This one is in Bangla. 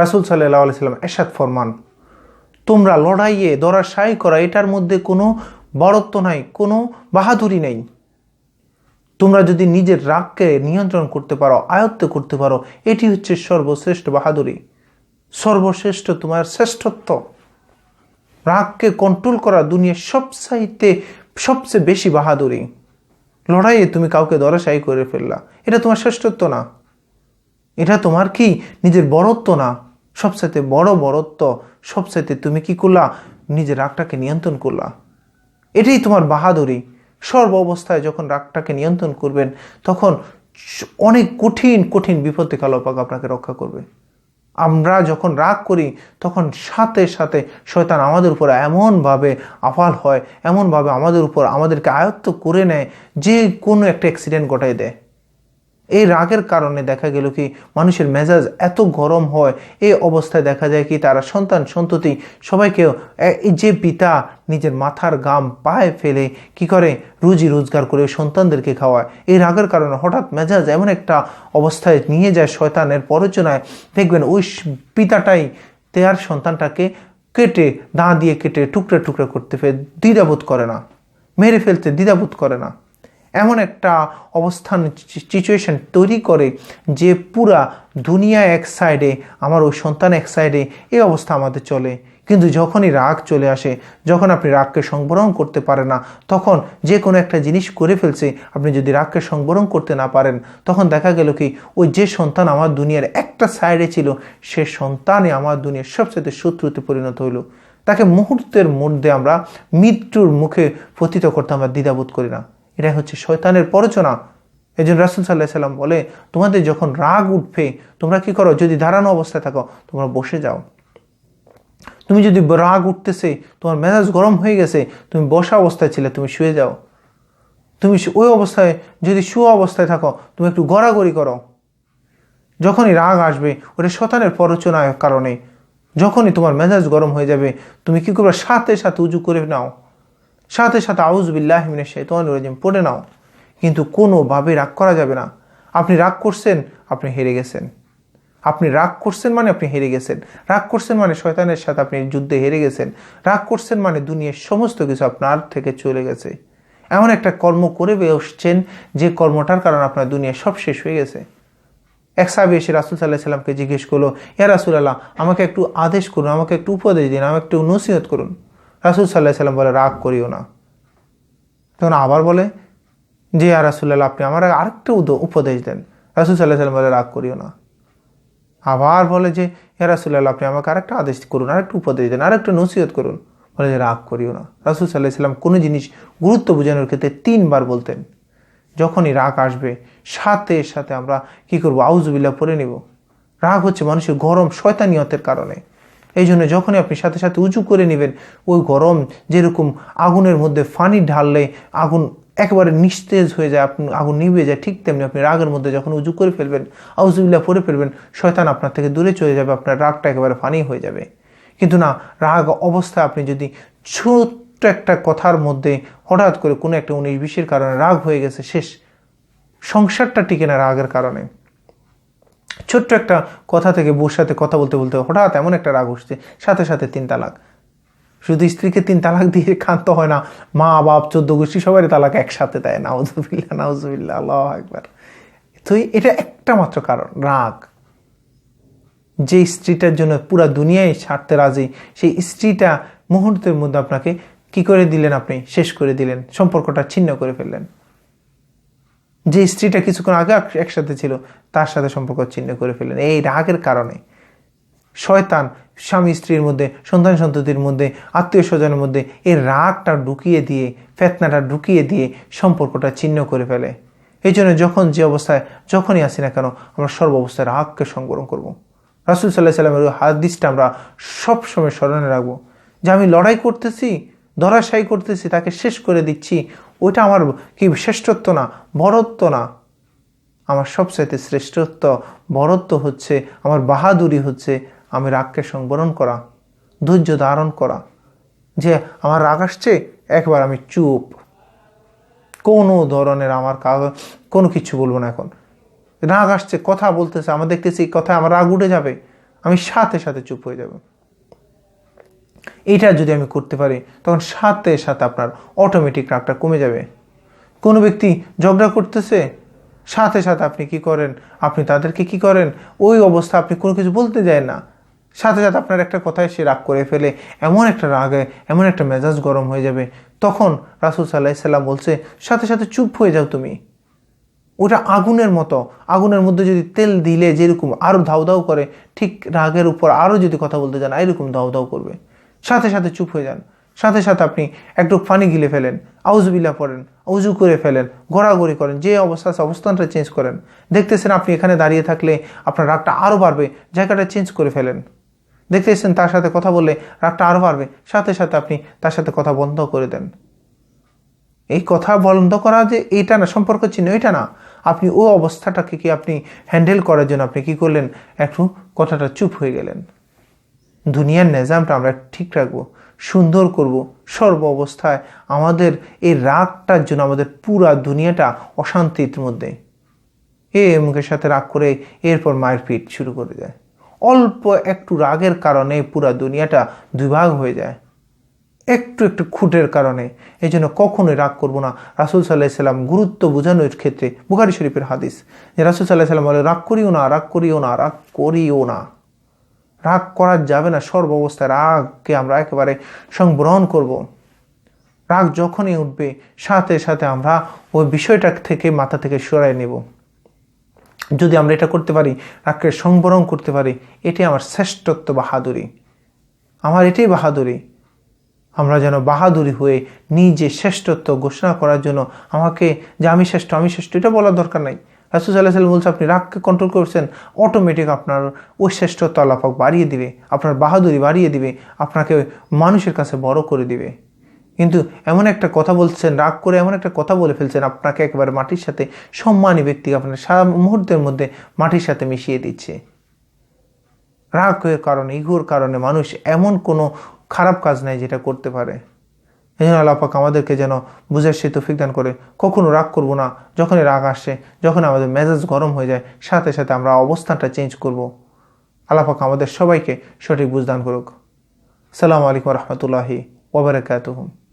রাসুল সাল্লাহ আলাইসাল্লাম এরশাদ ফরমান, তোমরা লড়াইয়ে দরা দরাশাই করা, এটার মধ্যে কোনো বড়ত্ব নাই, কোনো বাহাদুরি নেই। তোমরা যদি নিজের রাগকে নিয়ন্ত্রণ করতে পারো, আয়ত্ত করতে পারো, এটি হচ্ছে সর্বশ্রেষ্ঠ বাহাদুরি। সর্বশ্রেষ্ঠ তোমার শ্রেষ্ঠত্ব। রাগকে কন্ট্রোল করা দুনিয়ার সবচাইতে, সবচেয়ে বেশি বাহাদুরি। লড়াইয়ে তুমি কাউকে দরাশাই করে ফেললা, এটা তোমার শ্রেষ্ঠত্ব না। এটা তোমার কি? নিজের বড়ত্ব না। সবচাইতে বড় বড়ত্ব, সবচাইতে তুমি কি করলা? নিজের রাগটাকে নিয়ন্ত্রণ করলা। এটাই তোমার বাহাদুরি। সর্ব অবস্থায় যখন রাগটাকে নিয়ন্ত্রণ করবেন, তখন অনেক কঠিন কঠিন বিপদ থেকে আল্লাহ পাক আপনাকে রক্ষা করবে। আমরা যখন রাগ করি, তখন সাথে সাথে শয়তান আমাদের উপর এমনভাবে আফাল হয়, এমনভাবে আমাদের উপর আমাদেরকে আয়ত্ত করে নেয়, যে কোনো একটা অ্যাক্সিডেন্ট ঘটাই দেয়। এই রাগের কারণে দেখা গেল কি মানুষের মেজাজ এত গরম হয়, এই অবস্থায় দেখা যায় কি তারা সন্তান, সন্ততি সবাইকে এই যে পিতা নিজের মাথার গাম পায়ে ফেলে কি করে? রুজি রোজগার করে সন্তানদেরকে খাওয়ায়। এই রাগের কারণে হঠাৎ মেজাজ এমন একটা অবস্থায় নিয়ে যায় শয়তানের পরচনায় দেখবেন ওই পিতাটাই তেয়ার সন্তানটাকে কেটে দা দিয়ে কেটে টুকরে টুকরে করতে ফেলে দ্বিধাবোধ করে না। মেরে ফেলতে দ্বিধাবোধ করে না। এমন একটা অবস্থান সিচুয়েশন তৈরি করে যে পুরা দুনিয়া এক সাইডে আমার ওই সন্তান এক সাইডে এই অবস্থা আমাদের চলে। কিন্তু যখনই রাগ চলে আসে, যখন আপনি রাগকে সংবরণ করতে পারে না, তখন যে কোনো একটা জিনিস করে ফেলছে, আপনি যদি রাগকে সংবরণ করতে না পারেন, তখন দেখা গেল কি, ওই যে সন্তান আমার দুনিয়ার একটা সাইডে ছিল, সে সন্তানই আমার দুনিয়ার সবচেয়ে শত্রুতে পরিণত হইল। তাকে মুহূর্তের মধ্যে আমরা মৃত্যুর মুখে পতিত করতে আমরা দ্বিধাবোধ করি না। এটা হচ্ছে শয়তানের পরচনা এই জন্য রাসুল সাল্লাহ সাল্লাম বলে, তোমাদের যখন রাগ উঠবে, তোমরা কি করো? যদি দাঁড়ানো অবস্থায় থাকো, তোমরা বসে যাও। তুমি যদি রাগ উঠতেছে, তোমার মেজাজ গরম হয়ে গেছে, তুমি বসা অবস্থায় ছিলে, তুমি শুয়ে যাও। তুমি ওই অবস্থায়, যদি শুয়ে অবস্থায় থাকো, তুমি একটু গড়াগড়ি করো। যখনই রাগ আসবে, ওটা শতানের পরচনার কারণে। যখনই তোমার মেজাজ গরম হয়ে যাবে, তুমি কি করবে? সাথে সাথে উজু করে নাও। সাথে সাথে আউজবিল্লাহ মিনে শেতন রাজিম, পড়ে নাও। কিন্তু কোনোভাবে রাগ করা যাবে না। আপনি রাগ করছেন, আপনি হেরে গেছেন। আপনি রাগ করছেন মানে আপনি হেরে গেছেন। রাগ করছেন মানে শয়তানের সাথে আপনি যুদ্ধে হেরে গেছেন। রাগ করছেন মানে দুনিয়ার সমস্ত কিছু আপনার থেকে চলে গেছে। এমন একটা কর্ম করে বসছেন যে কর্মটার কারণে আপনার দুনিয়া সব শেষ হয়ে গেছে। এক সাহেব এসে রাসুল সাল্লাহ সাল্লামকে জিজ্ঞেস করল, ইয়া রাসুল আল্লাহ আমাকে একটু আদেশ করুন, আমাকে একটু উপদেশ দিন, আমাকে একটু নসিহত করুন। রাসুল সাল্লাহ সাল্লাম বলে, রাগ করিও না। তখন আবার বলে, যে আর রাসুল্লাহ আপনি আমার আরেকটা উপদেশ দেন। রাসুল সাল্লাহ সাল্লাম বলে, রাগ করিও না। আবার বলে যে হে রাসুল্লাহ আপনি আমাকে আরেকটা আদেশ করুন, আরেকটা উপদেশ দেন, আরেকটা নসিহত করুন। বলে যে, রাগ করিও না। রাসুল সাল্লাহ সাল্লাম কোনো জিনিস গুরুত্ব বোঝানোর ক্ষেত্রে তিনবার বলতেন, যখনই রাগ আসবে, সাথে সাথে আমরা কি করব? আউজবিল্লা পরে নিব। রাগ হচ্ছে মানুষের গরম শয়তানিয়তের কারণে। এই জন্য যখনই আপনি সাথে সাথে উঁচু করে নেবেন, ওই গরম যেরকম আগুনের মধ্যে ফানি ঢাললে আগুন একেবারে নিস্তেজ হয়ে যায়, আপনি আগুন নিভে যায়, ঠিক তেমনি আপনি রাগের মধ্যে যখন উঁচু করে ফেলবেন আউজুবিল্লা পরে ফেলবেন, শয়তান আপনার থেকে দূরে চলে যাবে, আপনার রাগটা একেবারে ফানি হয়ে যাবে। কিন্তু না, রাগ অবস্থায় আপনি যদি ছোট্ট একটা কথার মধ্যে হঠাৎ করে কোনো একটা উনিশ বিশের কারণে রাগ হয়ে গেছে, শেষ সংসারটা টিকে না রাগের কারণে। ছোট্ট একটা কথা থেকে বউর সাথে কথা বলতে বলতে হঠাৎ এমন একটা রাগ উঠছে সাথে সাথে তিন তালাক। শুধু স্ত্রীকে তিন তালাক দিয়ে ক্ষান্ত হয় না, মা, বাপ, চোদ্দ গোষ্ঠী সবাই তালাক একসাথে দেয় নাউজুবিল্লা নাউজুবিল্লা আল্লাহ একবার তো এটা একটা মাত্র কারণ, রাগ। যে স্ত্রীটার জন্য পুরা দুনিয়ায় ছাড়তে রাজি, সেই স্ত্রীটা মুহূর্তের মধ্যে আপনাকে কি করে দিলেন আপনি? শেষ করে দিলেন, সম্পর্কটা ছিন্ন করে ফেললেন। যে স্ত্রীটা কিছুক্ষণ আগে একসাথে ছিল, তার সাথে সম্পর্ক ছিন্ন করে ফেললেন। এই রাগের কারণে। শয়তান স্বামী স্ত্রীর মধ্যে, সন্তান সন্ততির মধ্যে, আত্মীয় স্বজনের মধ্যে এই রাগটা ঢুকিয়ে দিয়ে, ফেতনাটা ঢুকিয়ে দিয়ে সম্পর্কটা ছিন্ন করে ফেলে। এই জন্য যখন যে অবস্থায়, যখনই আসি না কেন, আমরা সর্ব অবস্থায় রাগকে সংবরণ করব। রাসুল সাল্লাহ সাল্লামের ওই হাদিসটা আমরা সবসময় স্মরণে রাখব যে আমি লড়াই করতেছি, ধরাশায়ী করতেছি, তাকে শেষ করে দিচ্ছি ওইটা আমার কি শ্রেষ্ঠত্ব না? বরত্ব না? আমার সবচাইতে শ্রেষ্ঠত্ব বরত্ব হচ্ছে আমার বাহাদুরি হচ্ছে আমি রাগকে সংবরণ করা, ধৈর্য ধারণ করা। যে আমার রাগ আসছে, একবার আমি চুপ। কোনো ধরনের আমার কাজ কোনো কিছু বলব না এখন। রাগ আসছে, কথা বলতেছে, আমার দেখতেছি কথা আমার রাগ উঠে যাবে, আমি সাথে সাথে চুপ হয়ে যাব। এটা যদি আমি করতে পারি, তখন সাথে সাথে আপনার অটোমেটিক রাগটা কমে যাবে। কোনো ব্যক্তি ঝগড়া করতেছে, সাথে সাথে আপনি কি করেন? আপনি তাদেরকে কি করেন? ওই অবস্থা আপনি কোনো কিছু বলতে যায় না। সাথে সাথে আপনার একটা কথায় সে রাগ করে ফেলে, এমন একটা রাগে, এমন একটা মেজাজ গরম হয়ে যাবে। তখন রাসুল সাল্লাহ সাল্লাম বলছে, সাথে সাথে চুপ হয়ে যাও তুমি। ওটা আগুনের মতো। আগুনের মধ্যে যদি তেল দিলে যেরকম আরও ধাউ ধাউ করে, ঠিক রাগের উপর আরও যদি কথা বলতে যান, এরকম ধাউ ধাউ করবে। সাথে সাথে চুপ হয়ে যান। সাথে সাথে আপনি একটু পানি গিলে ফেলেন আউজবিল্লা পড়েন উজু করে ফেলেন, ঘোরাঘুরি করেন, যে অবস্থা অবস্থানটা চেঞ্জ করেন। দেখতেছেন আপনি এখানে দাঁড়িয়ে থাকলে আপনার রাগটা আরও বাড়বে, জায়গাটা চেঞ্জ করে ফেলেন। দেখতেছেন তার সাথে কথা বললে রাগটা আরও বাড়বে, সাথে সাথে আপনি তার সাথে কথা বন্ধ করে দেন। এই কথা বন্ধ করা যে এইটা না, সম্পর্ক চিহ্ন এটা না। আপনি ও অবস্থাটাকে কি আপনি হ্যান্ডেল করার জন্য আপনি কি করলেন? একটু কথাটা চুপ হয়ে গেলেন। দুনিয়ার নিজামটা আমরা ঠিক রাখব, সুন্দর করব। সর্ব অবস্থায় আমাদের এই রাগটার জন্য আমাদের পুরা দুনিয়াটা অশান্তির মধ্যে। এ মুখের সাথে রাগ করে এরপর মায়ের পিঠ শুরু করে দেয়। অল্প একটু রাগের কারণে পুরা দুনিয়াটা দুই ভাগ হয়ে যায়। একটু একটু খুঁটের কারণে। এই জন্য কখনোই রাগ করব না। রাসুল সাল্লাহ সাল্লাম গুরুত্ব বোঝানোর ক্ষেত্রে, বুখারি শরীফের হাদিস, যে রাসুল সাল্লাহ সাল্লাম বলে, রাগ করিও না, রাগ করিও না, রাগ করিও না। রাগ করা যাবে না, সর্ব অবস্থায় রাগকে আমরা একেবারে সংগ্রহণ করব। রাগ যখনই উঠবে, সাথে সাথে আমরা ওই বিষয়টা থেকে মাথা থেকে সরাই নেব। যদি আমরা এটা করতে পারি, রাগকে সংবরণ করতে পারি এটি আমার শ্রেষ্ঠত্ব বাহাদুরি। আমার এটাই বাহাদুরি। আমরা যেন বাহাদুরি হয়ে নিজে শ্রেষ্ঠত্ব ঘোষণা করার জন্য আমাকে যে আমি শ্রেষ্ঠ আমি শ্রেষ্ঠ, এটা বলার দরকার নাই। রাসুল সাল্লাহ সাল্লাম বলছে, আপনি রাগকে কন্ট্রোল করছেন অটোমেটিক আপনার ওই শ্রেষ্ঠত্ব আল্লাপাক বাড়িয়ে দিবে, আপনার বাহাদুরি বাড়িয়ে দিবে, আপনাকে মানুষের কাছে বড় করে দিবে। কিন্তু এমন একটা কথা বলছেন, রাগ করে এমন একটা কথা বলে ফেলছেন, আপনাকে একেবারে মাটির সাথে সম্মানী ব্যক্তি আপনার সারা মুহূর্তের মধ্যে মাটির সাথে মিশিয়ে দিচ্ছে। রাগের কারণে, ইগোর কারণে মানুষ এমন কোনো খারাপ কাজ নাই যেটা করতে পারে। এই জন্য আল্লাপাক, আমাদেরকে যেন বুঝার সে তৌফিক দান করে। কখনো রাগ করব না। যখনই রাগ আসে, যখন আমাদের মেজাজ গরম হয়ে যায়, সাথে সাথে আমরা অবস্থানটা চেঞ্জ করব। আল্লাপাক, আমাদের সবাইকে সঠিক বুঝদান করুক। সালাম আলাইকুম রহমতুল্লাহি ওবরাকাতুহুম